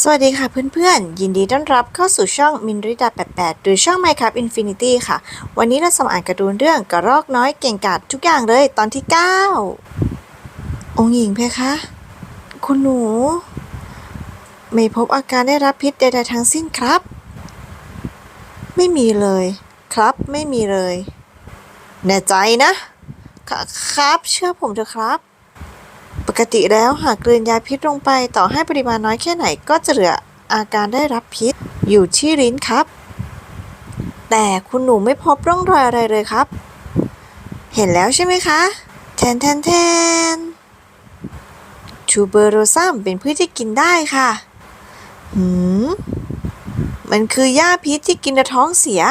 สวัสดีค่ะเพื่อนๆ ยินดีต้อนรับเข้าสู่ช่องมินริดา 88 หรือช่อง Minecraft Infinity ค่ะ วันนี้เราสมาอ่านการ์ตูนเรื่องกระรอกน้อยเก่งกาจทุกอย่างเลยตอนที่ 9 องค์หญิงเพคะ คุณหนู ไม่พบอาการได้รับพิษใดๆทั้งสิ้นครับ ไม่มีเลย ครับไม่มีเลย แน่ใจนะ ครับเชื่อผมเถอะครับ กติแล้วหากกลืนยาพิษลงไปต่อให้ปริมาณน้อยแค่ไหนก็จะเหลืออาการได้รับพิษอยู่ที่ลิ้นครับ แต่คุณหนูไม่พบร่องรอยอะไรเลยครับ เห็นแล้วใช่ไหมคะแทนแทนแทนชูเบอโรซัมเป็นพืชที่กินได้ค่ะ หืม มันคือหญ้าพิษที่กินแล้วท้องเสีย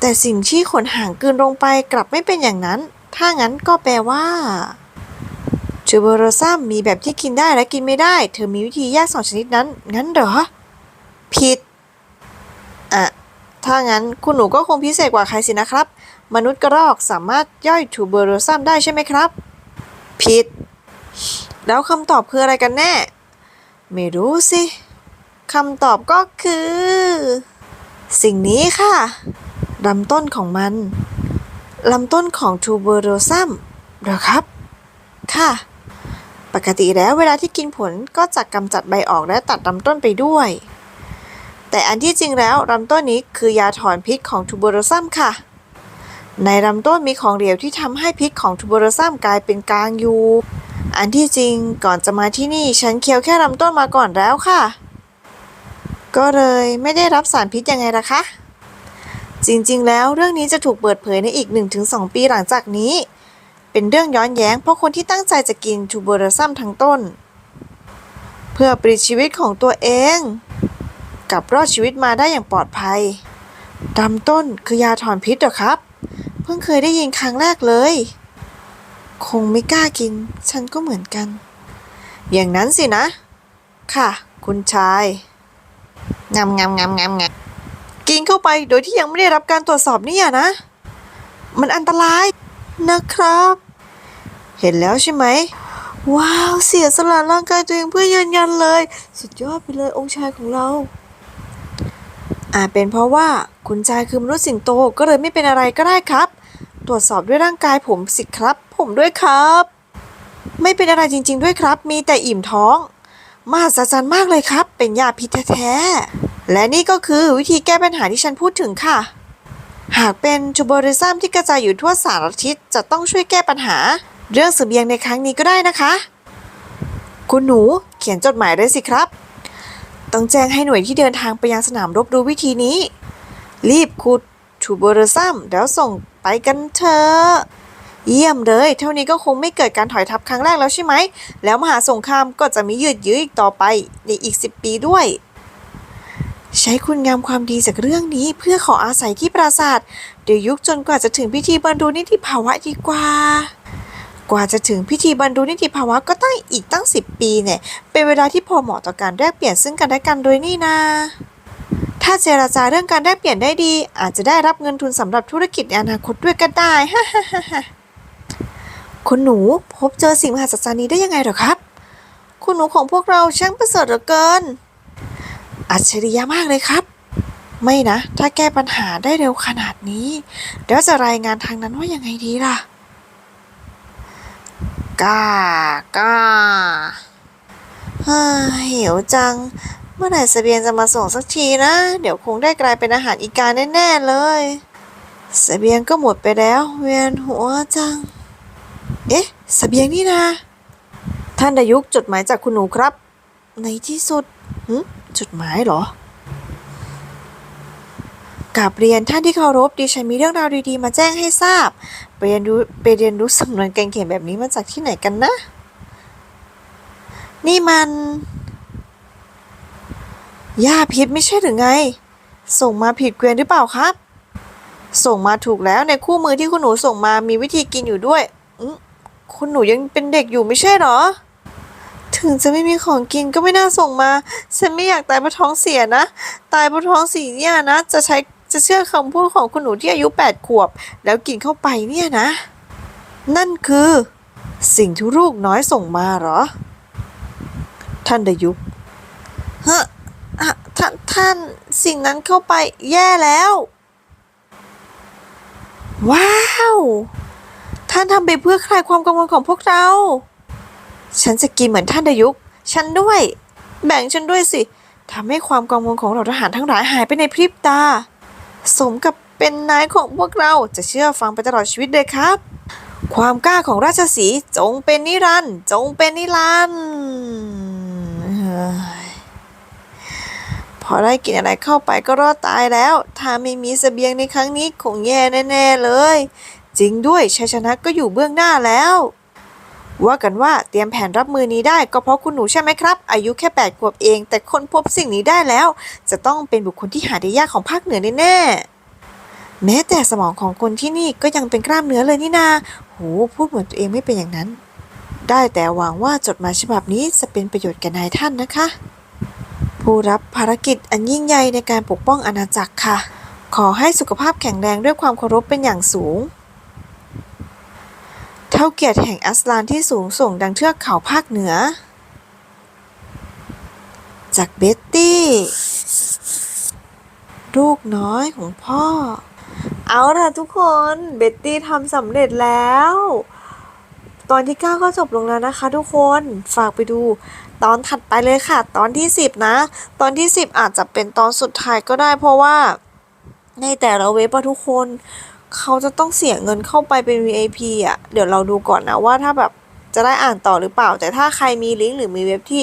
แต่สิ่งที่ขนหางกลืนลงไปกลับไม่เป็นอย่างนั้น ถ้างั้นก็แปลว่า ชูเบอโรซัมมีแบบที่กินได้และกินไม่ได้ เธอมีวิธีแยกสองชนิดนั้น งั้นเหรอ ผิด อะ ถ้างั้นคุณหนูก็คงพิเศษกว่าใครสินะครับ มนุษย์กระรอกสามารถย่อยทูเบอโรซัมได้ใช่ไหมครับ ผิด แล้วคำตอบคืออะไรกันแน่ ไม่รู้สิคำตอบก็คือ สิ่งนี้ค่ะลำต้นของมันลำต้นของทูเบอร์โรซัมเหรอครับ ค่ะ ปกติแล้วเวลาที่กินผลก็จะกำจัดใบออกและตัดลำต้นไปด้วย แต่อันที่จริงแล้วลำต้นนี้คือยาถอนพิษของทูเบอโรซัมค่ะ ในลำต้นมีของเหลวที่ทำให้พิษของทูเบอโรซัมกลายเป็นกลางอยู่ อันที่จริงก่อนจะมาที่นี่ฉันเคี้ยวแค่ลำต้นมาก่อนแล้วค่ะ ก็เลยไม่ได้รับสารพิษยังไงล่ะคะ จริงๆ แล้วเรื่องนี้จะถูกเปิดเผยในอีก 1-2 ปีหลังจากนี้ เป็นเรื่องย้อนแย้งเพราะคนที่ตั้งใจจะกินทูเบอร์ซัมทั้งต้น เพื่อปลิชีวิตของตัวเอง กับรอดชีวิตมาได้อย่างปลอดภัยดำต้นคือยาถอนพิษเหรอครับ เพิ่งเคยได้ยินครั้งแรกเลย คงไม่กล้ากิน ฉันก็เหมือนกัน อย่างนั้นสินะ ค่ะ คุณชายงามงามงามงามงามกินเข้าไปโดยที่ยังไม่ได้รับการตรวจสอบนี่ยนะ มันอันตราย นะครับ เห็นแล้วใช่ไหม ว้าวเสียสละร่างกายตัวเองเพื่อยืนยันเลย สุดยอดไปเลยองค์ชายของเรา อาจเป็นเพราะว่าคุณชายคือมนุษย์สิงโตก็เลยไม่เป็นอะไรก็ได้ครับ ตรวจสอบด้วยร่างกายผมสิครับ ผมด้วยครับ ไม่เป็นอะไรจริง ๆ ด้วยครับ มีแต่อิ่มท้อง มหัศจรรย์มากเลยครับ เป็นยาพิษแท้ๆและนี่ก็คือวิธีแก้ปัญหาที่ฉันพูดถึงค่ะ หากเป็นจูบอริซัมที่กระจายอยู่ทั่วสารทิศจะต้องช่วยแก้ปัญหา เรื่องเสบียงในครั้งนี้ก็ได้นะคะ คุณหนูเขียนจดหมายเลยสิครับ ต้องแจ้งให้หน่วยที่เดินทางไปยังสนามรบดูวิธีนี้ รีบขุดทูบอริซัมแล้วส่งไปกันเถอะเยี่ยมเลย เท่านี้ก็คงไม่เกิดการถอยทัพครั้งแรกแล้วใช่ไหม แล้วมหาสงครามก็จะมียืดเยื้ออีกต่อไปในอีก 10 ปีด้วย ใช้คุณงามความดีจากเรื่องนี้เพื่อขออาศัยที่ปราสาท เดี๋ยวยุคจนกว่าจะถึงพิธีบรรลุนิติภาวะดีกว่า กว่าจะถึงพิธีบรรลุนิติภาวะก็ตั้งอีกตั้ง10ปีเนี่ย เป็นเวลาที่พอเหมาะต่อการแลกเปลี่ยนซึ่งกันและกันโดยนี่นาถ้าเจราจาเรื่องการแลกเปลี่ยนได้ดี อาจจะได้รับเงินทุนสำหรับธุรกิจในอนาคตด้วยก็ได้ฮ่าฮ่าฮ่าฮ่าคุณหนูพบเจอสิ่งมหัศจรรย์นี้ได้ยังไงเหรอครับ คุณหนูของพวกเราช่างประเสริฐเหลือเกิน อัจฉริยะมากเลยครับ ไม่นะ ถ้าแก้ปัญหาได้เร็วขนาดนี้แล้วจะรายงานทางนั้นว่ายังไงดีล่ะกากาเฮ้ยหิวจัง เมื่อไหร่เสบียงจะมาส่งสักทีนะ เดี๋ยวคงได้กลายเป็นอาหารอีกาแน่ๆเลยเสบียงก็หมดไปแล้ว เวียนหัวจัง เอ๊ะเสบียงนี่นะ ท่านดายุกจดหมายจากคุณหนูครับ ในที่สุด จดหมายเหรอกับเรียนท่านที่เคารพดิฉันมีเรื่องราวดีๆ มาแจ้งให้ทราบไปเรียนรู้ไปเรียนรู้สำนวนการเขียนแบบนี้มาจากที่ไหนกันนะ นี่มันยาพิษไม่ใช่หรือไง ส่งมาผิดเกวียนหรือเปล่าครับ ส่งมาถูกแล้วในคู่มือที่คุณหนูส่งมามีวิธีกินอยู่ด้วยคุณหนูยังเป็นเด็กอยู่ไม่ใช่หรอ ถึงจะไม่มีของกินก็ไม่น่าส่งมา ฉันไม่อยากตายเพราะท้องเสียนะ ตายเพราะท้องเสียเนี่ยนะ จะใช้จะเชื่อคำพูดของคุณหนูที่อายุแปดขวบ แล้วกินเข้าไปเนี่ยนะ นั่นคือ สิ่งที่ลูกน้อยส่งมาเหรอ ท่านดายุกฮะท่านท่านสิ่งนั้นเข้าไปแย่แล้ว ว้าว ท่านทำไปเพื่อคลายความกังวลของพวกเรา ฉันจะกินเหมือนท่านดายุก ฉันด้วย แบ่งฉันด้วยสิทำให้ความกังวลของเราทหารทั้งหลายหายไปในพริบตา สมกับเป็นนายของพวกเราจะเชื่อฟังไปตลอดชีวิตเลยครับ ความกล้าของราชสีห์จงเป็นนิรันด์จงเป็นนิรันด์พอได้กินอะไรเข้าไปก็รอดตายแล้ว ถ้าไม่มีเสบียงในครั้งนี้คงแย่แน่ ๆ เลย จริงด้วยชัยชนะก็อยู่เบื้องหน้าแล้ว ว่ากันว่าเตรียมแผนรับมือนี้ได้ก็เพราะคุณหนูใช่ไหมครับ อายุแค่8ขวบเอง แต่คนพบสิ่งนี้ได้แล้ว จะต้องเป็นบุคคลที่หาได้ยากของภาคเหนือแน่แม้แต่สมองของคนที่นี่ก็ยังเป็นกล้ามเนื้อเลยนี่นาโหพูดเหมือนตัวเองไม่เป็นอย่างนั้น ได้แต่หวังว่าจดหมายฉบับนี้จะเป็นประโยชน์แก่นายท่านนะคะ ผู้รับภารกิจอันยิ่งใหญ่ในการปกป้องอาณาจักรค่ะ ขอให้สุขภาพแข็งแรงด้วยความเคารพเป็นอย่างสูง ท่าเกียรติแห่งอัสลานที่สูงส่งดังเทือกเขาภาคเหนือ จากเบ็ตตี้ ลูกน้อยของพ่อ เอาล่ะทุกคนเบ็ตตี้ทำสำเร็จแล้ว ตอนที่ 9 ก็จบลงแล้วนะคะทุกคนฝากไปดูตอนถัดไปเลยค่ะ ตอนที่ 10 นะ ตอนที่ 10 อาจจะเป็นตอนสุดท้ายก็ได้เพราะว่าในแต่ละเว็บอะทุกคน เขาจะต้องเสียเงินเข้าไปเป็น VIP อะ เดี๋ยวเราดูก่อนนะว่าถ้าแบบจะได้อ่านต่อหรือเปล่า แต่ถ้าใครมีลิงก์หรือมีเว็บที่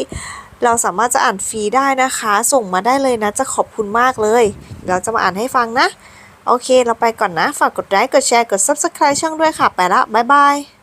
เราสามารถจะอ่านฟรีได้นะคะ ส่งมาได้เลยนะ จะขอบคุณมากเลยเดี๋ยวเราจะมาอ่านให้ฟังนะ โอเค เราไปก่อนนะ ฝากกดไลค์ กดแชร์ กด Subscribe ช่องด้วยค่ะ ไปละ บ๊ายบาย